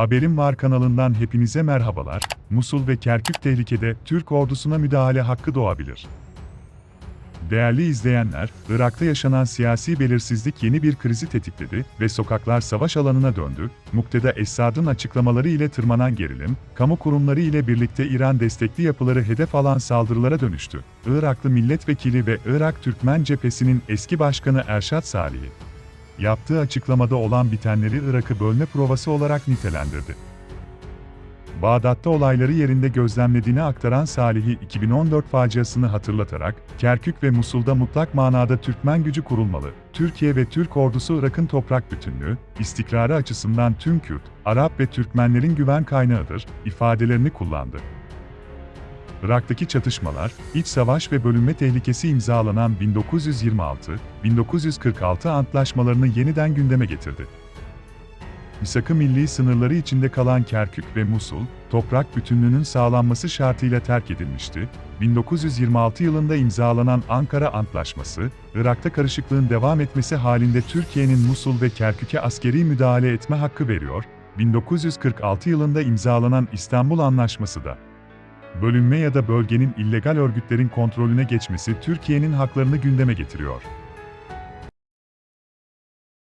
Haberim Var kanalından hepinize merhabalar. Musul ve Kerkük tehlikede Türk ordusuna müdahale hakkı doğabilir. Değerli izleyenler, Irak'ta yaşanan siyasi belirsizlik yeni bir krizi tetikledi ve sokaklar savaş alanına döndü. Mukteda Esad'ın açıklamaları ile tırmanan gerilim, kamu kurumları ile birlikte İran destekli yapıları hedef alan saldırılara dönüştü. Iraklı milletvekili ve Irak Türkmen Cephesi'nin eski başkanı Erşat Salih'i, yaptığı açıklamada olan bitenleri Irak'ı bölme provası olarak nitelendirdi. Bağdat'ta olayları yerinde gözlemlediğini aktaran Salih'i 2014 faciasını hatırlatarak, Kerkük ve Musul'da mutlak manada Türkmen gücü kurulmalı, Türkiye ve Türk ordusu Irak'ın toprak bütünlüğü, istikrarı açısından tüm Kürt, Arap ve Türkmenlerin güven kaynağıdır, ifadelerini kullandı. Irak'taki çatışmalar, iç savaş ve bölünme tehlikesi imzalanan 1926-1946 antlaşmalarını yeniden gündeme getirdi. Misak-ı milli sınırları içinde kalan Kerkük ve Musul, toprak bütünlüğünün sağlanması şartıyla terk edilmişti. 1926 yılında imzalanan Ankara Antlaşması, Irak'ta karışıklığın devam etmesi halinde Türkiye'nin Musul ve Kerkük'e askeri müdahale etme hakkı veriyor. 1946 yılında imzalanan İstanbul Anlaşması da bölünme ya da bölgenin illegal örgütlerin kontrolüne geçmesi Türkiye'nin haklarını gündeme getiriyor.